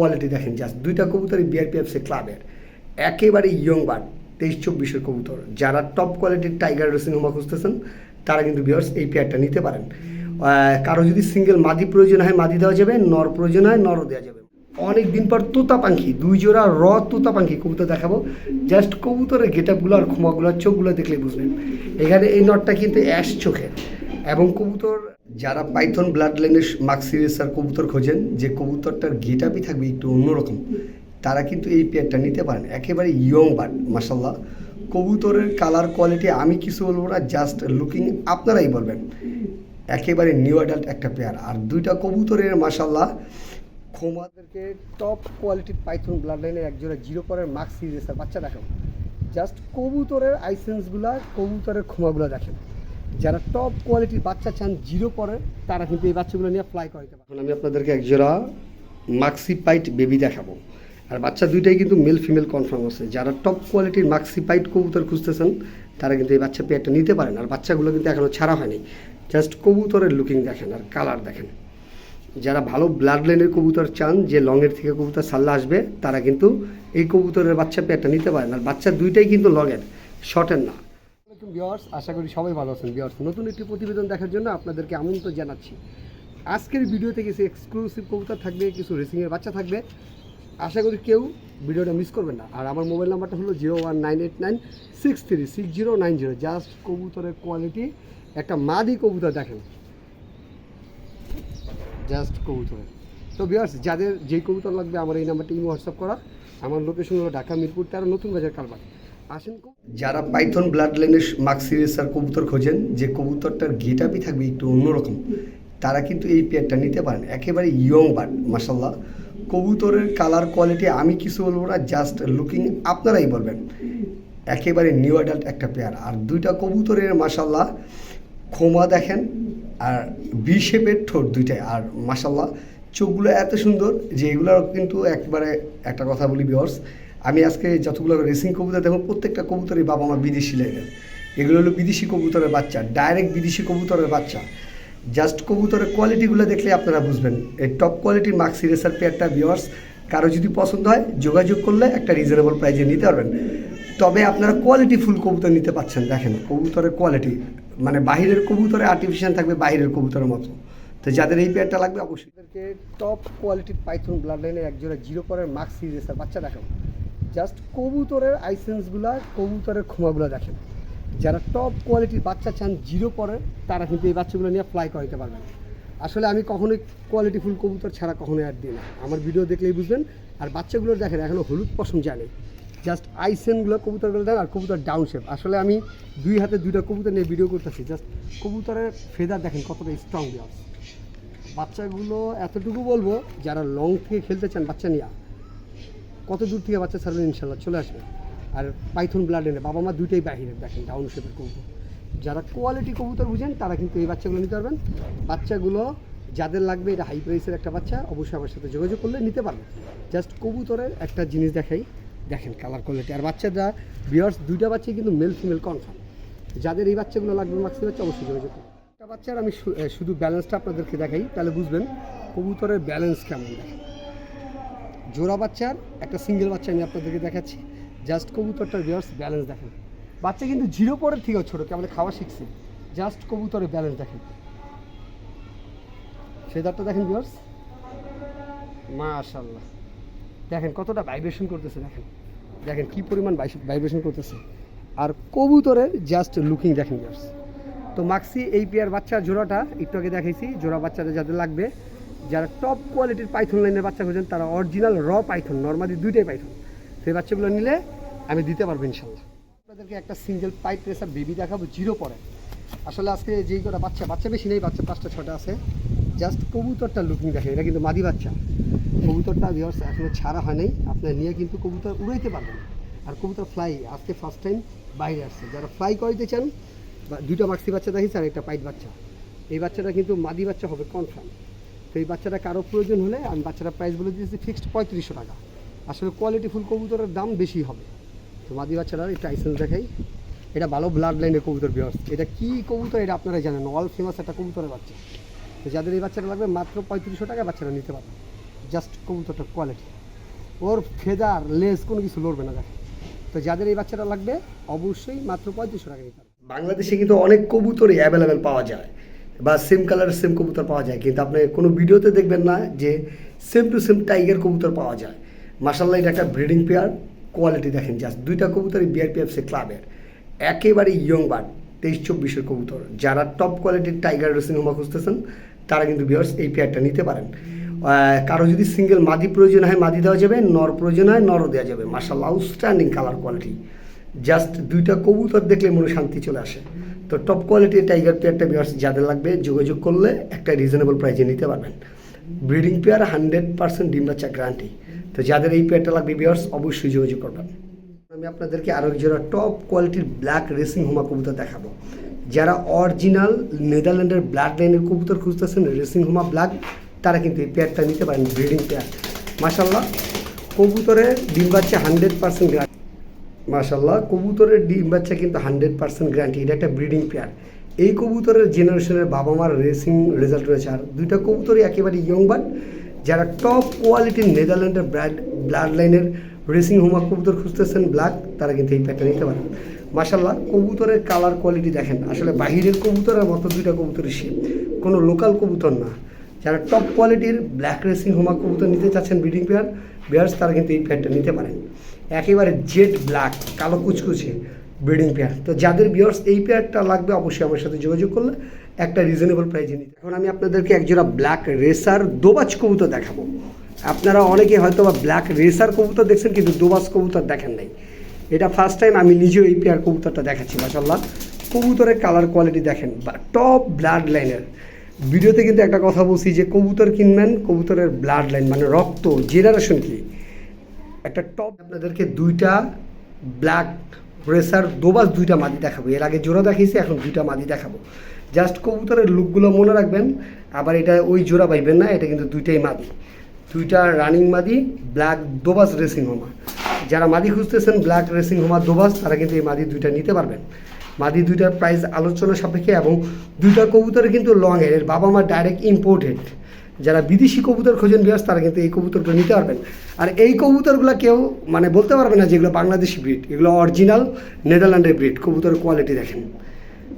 Quality দেখেন just দুইটা কবুতরই বিআরপিএফসি ক্লাবের একেবারে ইয়ং বার্ড তেইশ চব্বিশের কবুতর। যারা টপ কোয়ালিটির টাইগার রেসিং হোমা খুঁজতেছেন, তারা কিন্তু বিয়ার্স এই পেয়ারটা নিতে পারেন। কারও যদি সিঙ্গেল মাদি প্রয়োজন হয়, মাদি দেওয়া যাবে, নর প্রয়োজন হয়, নরও দেওয়া যাবে। অনেক দিন পর তোতা পাখি দুই জোড়া র তোতা পাখি কবুতর দেখাবো। জাস্ট কবুতরের গেট আপগুলো আর খোমাগুলো চোখগুলো দেখলে বুঝবেন। এখানে এই নটটা কিন্তু অ্যাশ চোখের। এবং কবুতর, যারা পাইথন ব্লাড লাইনের মাক্সিরিয়াস আর কবুতর খোঁজেন, যে কবুতরটার গেট আপই থাকবে একটু অন্যরকম, তারা কিন্তু এই পেয়ারটা নিতে পারেন। একেবারে ইয়ং বার্ড মাসাল্লাহ কবুতরের কালার কোয়ালিটি আমি কিছু বলব না জাস্ট লুকিং আপনারাই বলবেন। একেবারে নিউ অ্যাডাল্ট একটা পেয়ার আর দুইটা কবুতরের মাসাল্লাহ খোমাদেরকে টপ কোয়ালিটির পাইথন ব্লাড লাইনের একজোড়া জিরো পরের মার্কস সিরিজের বাচ্চা দেখাবো। জাস্ট কবুতরের আইসেন্সগুলা কবুতরের খোমাগুলো দেখেন। যারা টপ কোয়ালিটির বাচ্চা চান জিরো পরের তারা কিন্তু এই বাচ্চাগুলো নিয়ে ফ্লাই করতে পারেন আমি আপনাদেরকে একজোড়া মাক্সি পাইট বেবি দেখাবো। আর বাচ্চা দুইটাই কিন্তু মেল ফিমেল কনফার্ম আছে। যারা টপ কোয়ালিটির মাক্সি পাইট কবুতর খুঁজতেছেন, তারা কিন্তু এই বাচ্চা পেয়ারটা নিতে পারেন। আর বাচ্চাগুলো কিন্তু এখনও ছাড়া হয়নি। জাস্ট কবুতরের লুকিং দেখেন আর কালার দেখেন। যারা ভালো ব্লাড লাইনের কবুতর চান, যে লংয়ের থেকে কবুতর সাল্লা আসবে, তারা কিন্তু এই কবুতরের বাচ্চা পেয়ারটা নিতে পারেন। আর বাচ্চা দুইটাই কিন্তু লগের শর্টের না। বিয়ার্স আশা করি সবাই ভালো আছেন। বিয়ার্স নতুন একটি প্রতিবেদন দেখার জন্য আপনাদেরকে আমন্ত্রণ জানাচ্ছি। আজকের ভিডিওতে কিছু এক্সক্লুসিভ কবুতর থাকবে, কিছু রেসিংয়ের বাচ্চা থাকবে। আশা করি কেউ ভিডিওটা মিস করবেন না। আর আমার মোবাইল নাম্বারটা হলো zero one nine eight nine six three six zero nine zero just কবুতরের কোয়ালিটি একটা মাদি কবুতর দেখেন। জাস্ট কবুতরের। তো বিয়ার্স যাদের যেই কবুতর লাগবে, আমার এই নাম্বারটা হোয়াটসঅ্যাপ করা। আমার লোকেশন হলো ঢাকা মিরপুর তেরো, নতুন বাজার আসেন যারা পাইথন ব্লাড লাইনের মাক্সিরিয়াস আর কবুতর খোঁজেন, যে কবুতরটার গেট আপই থাকবে একটু অন্যরকম, তারা কিন্তু এই পেয়ারটা নিতে পারেন। একেবারে ইয়ং বার্ড মাসাল্লাহ কবুতরের কালার কোয়ালিটি আমি কিছু বলব না, জাস্ট লুকিং আপনারাই বলবেন। একেবারে নিউ অ্যাডাল্ট একটা পেয়ার। আর দুইটা কবুতরের মাসাল্লাহ খোমা দেখেন, আর বি শেপের ঠোঁট দুইটাই। আর মাসাল্লাহ চোখগুলো এত সুন্দর যে এগুলো কিন্তু একবারে একটা কথা বলি বিহর্স আমি আজকে যতগুলো রেসিং কবুতর দেখো প্রত্যেকটা কবুতরই বাবা আমার বিদেশি লাইনের এগুলো হলো বিদেশি কবুতরের বাচ্চা ডাইরেক্ট বিদেশি কবুতরের বাচ্চা। জাস্ট কবুতরের কোয়ালিটিগুলো দেখলে আপনারা বুঝবেন। এই টপ কোয়ালিটির মাক্সি রেসার পেয়ারটা বিয়ার্স কারও যদি পছন্দ হয়, যোগাযোগ করলে একটা রিজনেবল প্রাইজে নিতে পারবেন। তবে আপনারা কোয়ালিটি ফুল কবুতর নিতে পারছেন দেখেন, কবুতরের কোয়ালিটি মানে বাহিরের কবুতরে আর্টিফিশিয়াল থাকবে, বাহিরের কবুতরের মতো। তো যাদের এই পেয়ারটা লাগবে, অবশ্যই। টপ কোয়ালিটির পাইথন ব্লাড লাইনের একজোড়া জিরো পরের মার্কস সিরিজের বাচ্চা দেখাবো। জাস্ট কবুতরের আইসেন্সগুলা কবুতরের খোমাগুলো দেখেন। যারা টপ কোয়ালিটির বাচ্চা চান জিরো পরের তারা কিন্তু এই বাচ্চাগুলো নিয়ে ফ্লাই করাতে পারবেন আসলে আমি কখনোই কোয়ালিটি ফুল কবুতর ছাড়া কখনোই অ্যাড দিই না। আমার ভিডিও দেখলেই বুঝবেন। আর বাচ্চাগুলো দেখেন এখনও হলুদ পশম জানে। জাস্ট আইসেনগুলো কবুতরগুলো দেন, আর কবুতর ডাউন শেপ আসলে আমি দুই হাতে দুইটা কবুতর নিয়ে ভিডিও করতেছি। জাস্ট কবুতরের ফেদার দেখেন কতটা স্ট্রং দেওয়া বাচ্চাগুলো এতটুকু বলব, যারা লং থেকে খেলতে চান, বাচ্চা নিয়ে কত দূর থেকে বাচ্চা ছাড়বেন ইনশাল্লাহ? চলে আসবে। আর পাইথন ব্লাড এনে, বাবা মা দুইটাই বাহিরে দেখেন ডাউন শেপের কবুতর। যারা কোয়ালিটি কবুতর বুঝেন, তারা কিন্তু এই বাচ্চাগুলো নিতে পারবেন। বাচ্চাগুলো যাদের লাগবে, এটা হাই প্রাইসের একটা বাচ্চা, অবশ্যই আমার সাথে যোগাযোগ করলে নিতে পারবেন। জাস্ট কবুতরের একটা জিনিস দেখাই। দেখেন কালার কোয়ালিটি আর বাচ্চাটা বিয়ার্স দুইটা বাচ্চাই কিন্তু মেল ফিমেল কনফার্ম যাদের এই বাচ্চাগুলো লাগবে মাক্সি বাচ্চা, অবশ্যই যোগাযোগ করুন। একটা বাচ্চার আমি শুধু ব্যালেন্সটা আপনাদেরকে দেখাই, তাহলে বুঝবেন কবুতরের ব্যালেন্স কেমন। দেখেন জোড়া বাচ্চার, একটা সিঙ্গেল বাচ্চা আমি আপনাদেরকে দেখাচ্ছি। জাস্ট কবুতরটার বিয়ার্স ব্যালেন্স দেখেন। বাচ্চা কিন্তু জিরো পরের থেকেও ছোটো, কেমন খাওয়া শিখছে। জাস্ট কবুতরের ব্যালেন্স দেখেন। সেদারটা দেখেন বিয়ার্স মাশাল্লাহ দেখেন কতটা ভাইব্রেশন করতেছে, দেখেন। দেখেন কি পরিমাণ ভাইব্রেশন করতেছে। আর কবুতরের জাস্ট লুকিং দেখেন বিয়ার্স তো মাক্সি এই পেয়ার বাচ্চার জোড়াটা, একটু আগে দেখাইছি, জোড়া বাচ্চাদের যাদের লাগবে যারা টপ কোয়ালিটির পাইথন লাইনের বাচ্চা খোঁজেন, তারা অরিজিনাল র পাইথন নর্মালি দুইটাই পাইথন সেই বাচ্চাগুলো নিলে আমি দিতে পারব ইনশাল্লাহ। আপনাদেরকে একটা সিঙ্গেল পাইপ রেসার বেবি দেখাবো জিরো পরে। আসলে আজকে যেই কটা বাচ্চা বাচ্চা বেশি নেই, বাচ্চা পাঁচটা, ছটা আছে। জাস্ট কবুতরটা লুকিং দেখে এটা কিন্তু মাদি বাচ্চা। কবুতরটা ভিওর্স এখনও ছাড়া হয় নাই। আপনার নিয়ে কিন্তু কবুতর উড়াইতে পারবেন আর কবুতর ফ্লাই আজকে ফার্স্ট টাইম বাইরে আসছে। যারা ফ্লাই করাইতে চান, বা দুইটা মাক্সি বাচ্চা দেখিস আর একটা পাইট বাচ্চা। এই বাচ্চাটা কিন্তু মাদি বাচ্চা হবে কনফার্ম তো এই বাচ্চাটা কারও প্রয়োজন হলে আমি বাচ্চাটা প্রাইস বলে দিয়েছি ফিক্সড পঁয়ত্রিশশো টাকা। আসলে কোয়ালিটি ফুল কবুতরের দাম বেশি হবে। তো মাদি বাচ্চারা একটা আইসেন্স দেখাই। এটা ভালো ব্লাড লাইনের কবুতর বিয়ার্স এটা কি কবুতর এটা আপনারা জানেন অল ফেমাস একটা কবুতরের বাচ্চা। তো যাদের এই বাচ্চাটা লাগবে মাত্র পঁয়ত্রিশশো টাকা বাচ্চারা নিতে পারবে। জাস্ট কবুতরটার কোয়ালিটি ওর ফেদার লেস কোনো কিছু লড়বে না দেখে তো যাদের এই বাচ্চাটা লাগবে, অবশ্যই মাত্র পঁয়ত্রিশশো টাকা নিতে হবে বাংলাদেশে কিন্তু অনেক কবুতরই অ্যাভেলেবেল পাওয়া যায়। বা সেম কালারের সেম কবুতর পাওয়া যায়। কিন্তু আপনি কোনো ভিডিওতে দেখবেন না যে সেম টু সেম টাইগার কবুতর পাওয়া যায়। মাসাল্লাহ এটা একটা ব্রিডিং পেয়ার কোয়ালিটি দেখেন জাস্ট দুইটা কবুতরই বিআরপিএফসি ক্লাবের একেবারে ইয়ং বার্ড তেইশ চব্বিশের কবুতর। যারা টপ কোয়ালিটির টাইগার রেসিং হোমা খুঁজতেছেন, তারা কিন্তু বিয়ার্স এই পেয়ারটা নিতে পারেন। কারও যদি সিঙ্গেল মাদি প্রয়োজন হয়, মাদি দেওয়া যাবে, নর প্রয়োজন হয়, নরও দেওয়া যাবে। Marshal outstanding colour quality just দুইটা কবুতর দেখলে মনে শান্তি চলে আসে। তো টপ কোয়ালিটির টাইগার পেয়ারটা বিয়ার্স যাদের লাগবে, যোগাযোগ করলে একটা রিজনেবল প্রাইসে নিতে পারবেন। ব্রিডিং পেয়ার হান্ড্রেড পার্সেন্ট ডিম বাচ্চা গ্যারান্টি তো যাদের এই পেয়ারটা লাগবে বিয়ার্স অবশ্যই যোগাযোগ করবেন। আমি আপনাদেরকে আরও জোড়া টপ কোয়ালিটির ব্ল্যাক রেসিং হোমা কবুতর দেখাবো। যারা অরিজিনাল নেদারল্যান্ডের ব্লাড লাইনের কবুতর খুঁজতেছেন রেসিং হোমা ব্ল্যাক তারা কিন্তু এই পেয়ারটা নিতে পারেন ব্রিডিং পেয়ার মাসাল্লাহ কবুতরের ডিম বাচ্চা হান্ড্রেড পার্সেন্ট মাশাল্লাহ কবুতরের ডিম বাচ্চা কিন্তু হান্ড্রেড পার্সেন্ট গ্যারান্টি এটা একটা ব্রিডিং পেয়ার এই কবুতরের জেনারেশনের বাবা মার রেসিং রেজাল্ট রয়েছে। আর দুইটা কবুতরই একেবারে ইয়ং বাট যারা টপ কোয়ালিটির নেদারল্যান্ডের ব্লাড ব্লাড লাইনের রেসিং হোমা কবুতর খুঁজতেছেন ব্ল্যাক তারা কিন্তু এই প্যাটটা নিতে পারেন মাশাল্লাহ কবুতরের কালার কোয়ালিটি দেখেন। আসলে বাহিরের কবুতরের মতো দুইটা কবুতরের শেপ কোনো লোকাল কবুতর না। যারা টপ কোয়ালিটির ব্ল্যাক রেসিং হোমা কবুতর নিতে চাচ্ছেন ব্রিডিং পেয়ার বেয়ার্স তারা কিন্তু এই প্যাটটা নিতে পারেন। একেবারে জেড ব্ল্যাক, কালো কুচকুচে ব্রিডিং পেয়ার। তো যাদের বিয়ার্স এই পেয়ারটা লাগবে, অবশ্যই আমার সাথে যোগাযোগ করলে একটা রিজনেবল প্রাইজে নিতে। এখন আমি আপনাদেরকে একজোড়া ব্ল্যাক রেসার দোবাজ কবুতর দেখাবো। আপনারা অনেকে হয়তো বা ব্ল্যাক রেসার কবুতর দেখছেন, কিন্তু দোবাজ কবুতর দেখেন নাই। এটা ফার্স্ট টাইম আমি নিজেও এই পেয়ার কবুতরটা দেখাচ্ছি মাসাল্লাহ কবুতরের কালার কোয়ালিটি দেখেন, বা টপ ব্লাড লাইনের ভিডিওতে কিন্তু একটা কথা বলছি যে কবুতর কিনবেন, কবুতরের ব্লাড লাইন মানে রক্ত জেনারেশন কি? একটা টপ আপনাদেরকে দুইটা ব্ল্যাক রেসার দোবাস দুইটা মাদি দেখাবো। এর আগে জোড়া দেখিয়েছি এখন দুইটা মাদি দেখাবো। জাস্ট কবুতরের লুকগুলো মনে রাখবেন, আবার এটা ওই জোড়া পাইবেন না, এটা কিন্তু দুইটাই মাদি। দুইটা রানিং মাদি ব্ল্যাক দোবাস রেসিং হোমা। যারা মাদি খুঁজতেছেন ব্ল্যাক রেসিং হোমা, দোবাস, তারা কিন্তু এই মাদি দুইটা নিতে পারবেন। মাদি দুইটার প্রাইস আলোচনা সাপেক্ষে এবং দুইটা কবুতর কিন্তু লং এর বাবা মা ডাইরেক্ট ইম্পোর্টেড যারা বিদেশি কবুতর খোঁজেন বিয়াস তারা কিন্তু এই কবুতরগুলো নিতে পারবেন। আর এই কবুতরগুলো কেউ মানে বলতে পারবে না যেগুলো বাংলাদেশি ব্রিড, এগুলো অরিজিনাল নেদারল্যান্ডের ব্রিড, কবুতরের কোয়ালিটি দেখেন।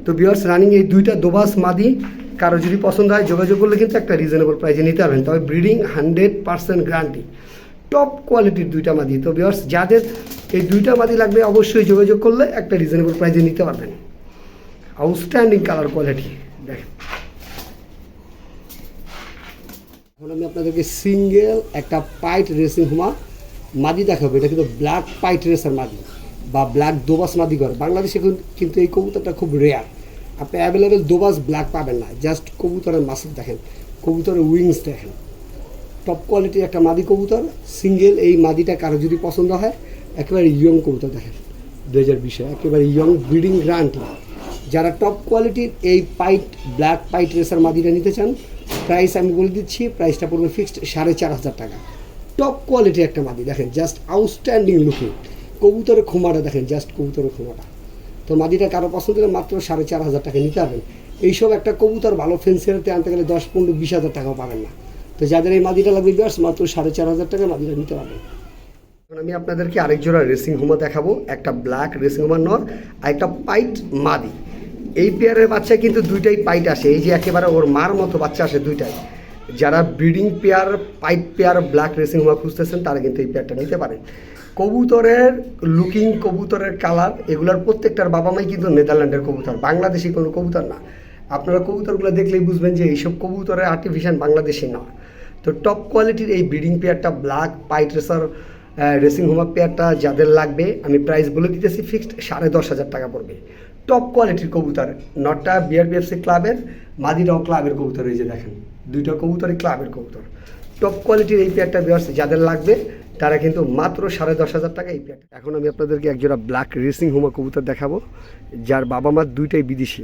তো বিয়ার্স রানিং এই দুইটা দোবাস মাদি, কারও যদি পছন্দ হয়, যোগাযোগ করলে কিন্তু একটা রিজনেবল প্রাইসে নিতে পারবেন। তবে breeding hundred percent guarantee top কোয়ালিটির দুইটা মাদি। তো বিয়ার্স যাদের এই দুইটা মাদি লাগবে, অবশ্যই যোগাযোগ করলে একটা রিজনেবল প্রাইসে নিতে পারবেন। আউটস্ট্যান্ডিং কালার কোয়ালিটি দেখেন। এখন আমি আপনাদেরকে সিঙ্গেল একটা পাইট রেসিং হুমা মাদি দেখাবো। এটা কিন্তু ব্ল্যাক পাইট রেসার মাদি বা ব্ল্যাক দোবাস মাদি করে। বাংলাদেশে কিন্তু- এই কবুতরটা খুব রেয়ার আপনি অ্যাভেলেবেল দোবাস ব্ল্যাক পাবেন না। জাস্ট কবুতরের মাসুক দেখেন। কবুতরের উইংস দেখেন। টপ কোয়ালিটির একটা মাদি কবুতর। সিঙ্গেল এই মাদিটা কারও যদি পছন্দ হয়, একেবারে ইয়ং কবুতর দেখেন। দু হাজার বিশে। একেবারে ইয়ং ব্রিডিং গ্রান্টি যারা টপ কোয়ালিটির এই পাইট ব্ল্যাক পাইট রেসার মাদিটা নিতে চান প্রাইস আমি বলে দিচ্ছি প্রাইসটা পড়বে ফিক্সড সাড়ে চার হাজার টাকা। টপ কোয়ালিটির একটা মাদি, দেখেন জাস্ট আউটস্ট্যান্ডিং লুকিং কবুতরের খোমাটা দেখেন জাস্ট কবুতরের খোমাটা। তো মাদিটা কারও পছন্দ হলে মাত্র সাড়ে চার হাজার টাকা নিতে পারবেন। এইসব একটা কবুতর ভালো ফেন্সিয়ারতে আনতে গেলে দশ, পনেরো, বিশ হাজার টাকাও পাবেন না। তো যাদের এই মাদিটা লাগবে বিয়ার্স মাত্র সাড়ে চার হাজার টাকা মাদিটা নিতে পারবেন। আমি আপনাদেরকে আরেক জোড়া রেসিং হোমা দেখাবো। একটা ব্ল্যাক রেসিং হোমার নর, আর একটা পাইট মাদি। এই পেয়ারের বাচ্চা কিন্তু দুইটাই পাইট আসে। এই যে একেবারে ওর মার মতো বাচ্চা আসে দুইটাই। যারা ব্রিডিং পেয়ার, পাইট পেয়ার, ব্ল্যাক রেসিং হোমা খুঁজতেছেন, তারা কিন্তু এই পেয়ারটা নিতে পারেন কবুতরের লুকিং কবুতরের কালার এগুলোর প্রত্যেকটার বাবা মাই কিন্তু নেদারল্যান্ডের কবুতর। বাংলাদেশি কোনো কবুতর না। আপনারা কবুতরগুলো দেখলেই বুঝবেন যে এইসব কবুতরের আর্টিফিশিয়াল বাংলাদেশি না তো টপ কোয়ালিটির এই ব্রিডিং পেয়ারটা ব্ল্যাক পাইট রেসার রেসিং হোমা পেয়ারটা যাদের লাগবে, আমি প্রাইস বলে দিতেছি ফিক্সড সাড়ে দশ হাজার টাকা পড়বে। টপ কোয়ালিটির কবুতর, নটটা বিআরবিএফসি ক্লাবের মাদিরাও ক্লাবের কবুতর এই যে দেখেন। দুইটা কবুতরই ক্লাবের কবুতর। টপ কোয়ালিটির এই পেয়ারটা বিয়ার্স যাদের লাগবে, তারা কিন্তু মাত্র সাড়ে দশ হাজার টাকা এই পেয়ারটা এখন আমি আপনাদেরকে একজোড়া ব্ল্যাক রেসিং হোমা কবুতর দেখাবো, যার বাবা মার দুইটাই বিদেশি,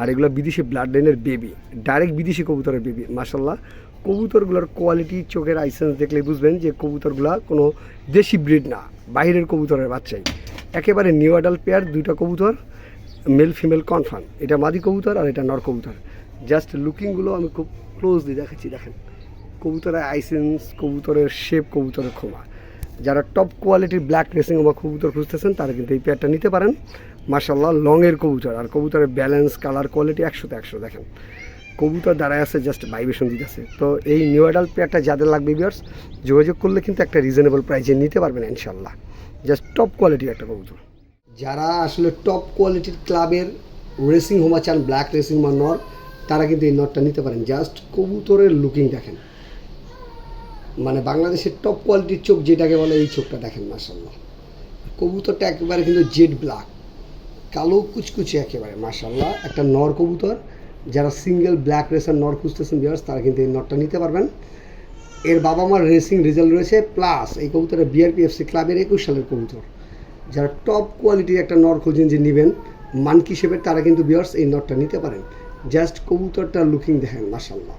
আর এগুলো বিদেশি ব্লাড লাইনের বেবি ডাইরেক্ট বিদেশি কবুতরের বেবি মাসাল্লাহ কবুতরগুলোর কোয়ালিটি চোখের আইসেন্স দেখলে বুঝবেন যে কবুতরগুলো কোনো দেশি ব্রিড না, বাইরের কবুতরের বাচ্চাই। একেবারে নিউ অ্যাডাল পেয়ার দুইটা কবুতর মেল ফিমেল কনফার্ম এটা মাদি কবুতর আর এটা নর কবুতর। জাস্ট লুকিংগুলো আমি খুব ক্লোজলি দেখাচ্ছি, দেখেন। কবুতরের আইসেন্স কবুতরের শেপ কবুতরের খোমা যারা টপ কোয়ালিটির ব্ল্যাক রেসিং বা কবুতর খুঁজতেছেন, তারা কিন্তু এই পেয়ারটা নিতে পারেন। মার্শাল্লাহ লংয়ের কবুতর। আর কবুতরের ব্যালেন্স কালার কোয়ালিটি একশোতে একশো, দেখেন। কবুতর দাঁড়ায় আছে জাস্ট ভাইব্রেশন দিতেছে। তো এই নিউ অ্যাডাল পেয়ারটা যাদের লাগবে বিয়ার্স যোগাযোগ করলে কিন্তু একটা রিজনেবল প্রাইসে নিতে পারবেন ইনশাল্লাহ জাস্ট টপ কোয়ালিটির একটা কবুতর। যারা আসলে টপ কোয়ালিটির ক্লাবের রেসিং হোমা চান ব্ল্যাক রেসিং বা নর, তারা কিন্তু এই নটটা নিতে পারেন। জাস্ট কবুতরের লুকিং দেখেন। মানে বাংলাদেশের টপ কোয়ালিটির চোখ যেটাকে বলে, এই চোখটা দেখেন মাসাল্লাহ কবুতরটা একেবারে কিন্তু জেড ব্ল্যাক কালো কুচকুচে একেবারে মাসাল্লাহ একটা নর কবুতর, যারা সিঙ্গেল ব্ল্যাক রেসার নর খুঁজতেছেন বিয়ার্স তারা কিন্তু এই নটটা নিতে পারবেন। এর বাবা মার রেসিং রেজাল্ট রয়েছে প্লাস এই কবুতরের বিআরপিএফসি ক্লাবের একুশ সালের কবুতর। যারা টপ কোয়ালিটির একটা নর খুঁজেন যে নেবেন, মানকি শেপের তারা কিন্তু বিয়ার্স এই নটটা নিতে পারেন। জাস্ট কবুতরটার লুকিং দেখেন মাসাল্লাহ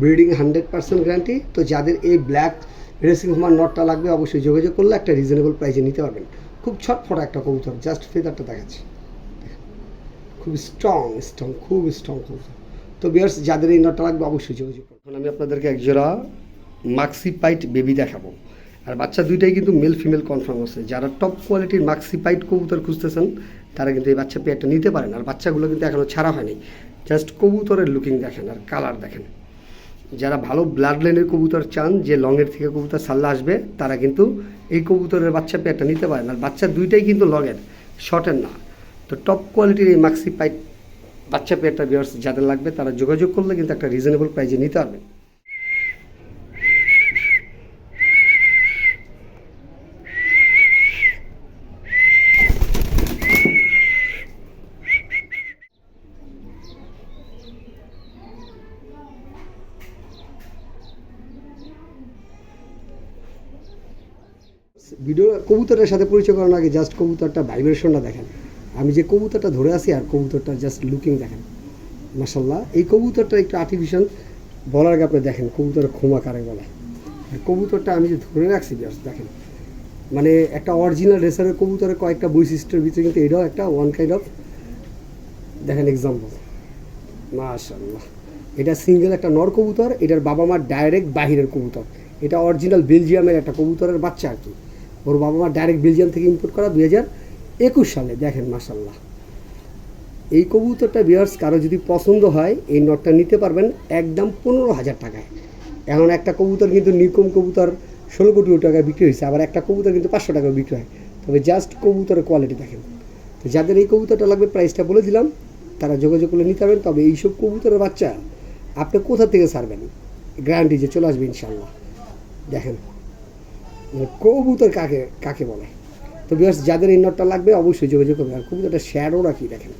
ব্রিডিং হান্ড্রেড পার্সেন্ট গ্যারান্টি তো যাদের এই ব্ল্যাক রেসিং হোমার নটটা লাগবে, অবশ্যই যোগাযোগ করলে একটা রিজনেবল প্রাইসে নিতে পারবেন। খুব ছটফট একটা কবুতর জাস্ট ফেদারটা দেখাচ্ছি। খুব স্ট্রং স্ট্রং খুব স্ট্রং কবুতর। তো বিয়ার্স যাদের এই নটটা লাগবে, অবশ্যই যোগাযোগ করুন। আমি আপনাদেরকে একজোড়া মাক্সি পাইট বেবি দেখাবো। আর বাচ্চা দুইটাই কিন্তু মেল ফিমেল কনফার্ম আছে। যারা টপ কোয়ালিটির মাক্সি পাইট কবুতর খুঁজতেছেন, তারা কিন্তু এই বাচ্চা পেয়ারটা নিতে পারেন। আর বাচ্চাগুলো কিন্তু এখনও ছাড়া হয়নি। জাস্ট কবুতরের লুকিং দেখেন আর কালার দেখেন। যারা ভালো ব্লাড লাইনের কবুতর চান, যে লংয়ের থেকে কবুতর সাল্লা আসবে, তারা কিন্তু এই কবুতরের বাচ্চা পেয়ারটা নিতে পারেন। আর বাচ্চা দুইটাই কিন্তু লগের শর্টের না। তো টপ কোয়ালিটির এই মাক্সি পাইট বাচ্চা পেয়ারটা বিয়ার্স যাদের লাগবে, তারা যোগাযোগ করলে কিন্তু একটা রিজনেবল প্রাইজে নিতে পারবেন। ভিডিও কবুতরের সাথে পরিচয় করানোর আগে জাস্ট কবুতরটা ভাইব্রেশনটা দেখেন। আমি যে কবুতরটা ধরে আছি আর কবুতরটা জাস্ট লুকিং দেখেন। মাসাল্লাহ এই কবুতরটা একটু আর্টিফিশিয়াল বলার আগে আপনি দেখেন কবুতরের খোমা কারে বলে। কবুতরটা আমি যে ধরে রাখছি জাস্ট দেখেন। মানে একটা অরিজিনাল রেসারের কবুতরের কয়েকটা বৈশিষ্ট্যের ভিতরে কিন্তু এটাও একটা ওয়ান কাইন্ড অফ দেখেন এক্সাম্পল মাশাল্লাহ এটা সিঙ্গেল একটা নর কবুতর, এটার বাবা মার ডাইরেক্ট বাহিরের কবুতর। এটা অরিজিনাল বেলজিয়ামের একটা কবুতরের বাচ্চা আর কি। ওর বাবা মা ডাইরেক্ট বেলজিয়াম থেকে ইম্পোর্ট করা দুই হাজার একুশ সালে, দেখেন মাসাল্লাহ এই কবুতরটা বিয়ার্স কারও যদি পছন্দ হয়, এই নটটা নিতে পারবেন একদম পনেরো হাজার টাকায়। এখন একটা কবুতর কিন্তু নিকম কবুতর ষোলো কোটি টাকায় বিক্রি হয়েছে, আবার একটা কবুতর কিন্তু পাঁচশো টাকায় বিক্রি হয়। তবে জাস্ট কবুতরের কোয়ালিটি দেখেন। তো যাদের এই কবুতরটা লাগবে প্রাইসটা বলে দিলাম, তারা যোগাযোগ করে নিতে পারবেন। তবে এইসব কবুতরের বাচ্চা আপনি কোথা থেকে ছাড়বেন? গ্যারান্টি যে চলে আসবে ইনশাল্লাহ দেখেন। কবুতর কাকে কাকে বলে? তো বিয়ার্স যাদের এই নটটা লাগবে, অবশ্যই যোগাযোগ করবে আর কবুতরটা শ্যাডো রাখি দেখেন?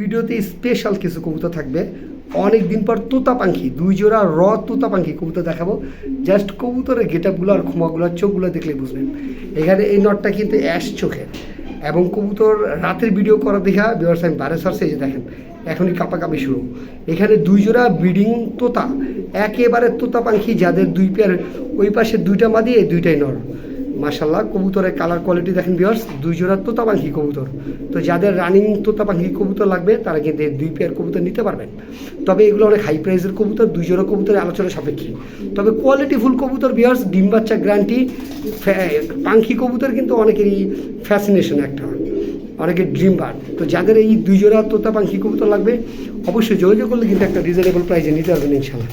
ভিডিওতে স্পেশাল কিছু কবুতর থাকবে। অনেক দিন পর তোতা পাখি দুই জোড়া র তোতা পাখি কবুতর দেখাবো। জাস্ট কবুতরের গেট আপগুলো আর খোমাগুলো, চোখগুলো দেখলে বুঝবেন। এখানে এই নটটা কিন্তু অ্যাশ চোখের। এবং কবুতর রাতের ভিডিও করা দেখা বিয়ার্স আমি বারে সার্সে যে দেখেন। এখনই কাপাকাপি শুরু। এখানে দুই জোড়া ব্রিডিং তোতা, একেবারে তোতা পাখি যাদের দুই পেয়ার, ওই পাশে দুইটা মাদি এই দুইটাই নর। মাশাল্লাহ কবুতরের কালার কোয়ালিটি দেখেন বিয়ার্স দুই জোড়া তোতা পাখি কবুতর। তো যাদের রানিং তোতা পাখি কবুতর লাগবে, তারা কিন্তু দুই পেয়ার কবুতর নিতে পারবেন। তবে এগুলো অনেক হাই প্রাইসের কবুতর, দুই জোড়া কবুতরের আলোচনা সাপেক্ষে। তবে কোয়ালিটি ফুল কবুতর বিয়ার্স ডিম বাচ্চা গ্যারান্টি পাখি কবুতর কিন্তু অনেকেরই ফ্যাসিনেশন একটা। অনেকের ড্রিম বার্ড তো যাদের এই দুই জোড়া তোতা পাখি কবুতর লাগবে, অবশ্যই যোগাযোগ করলে কিন্তু একটা রিজনেবল প্রাইসে নিতে পারবেন ইনশাল্লাহ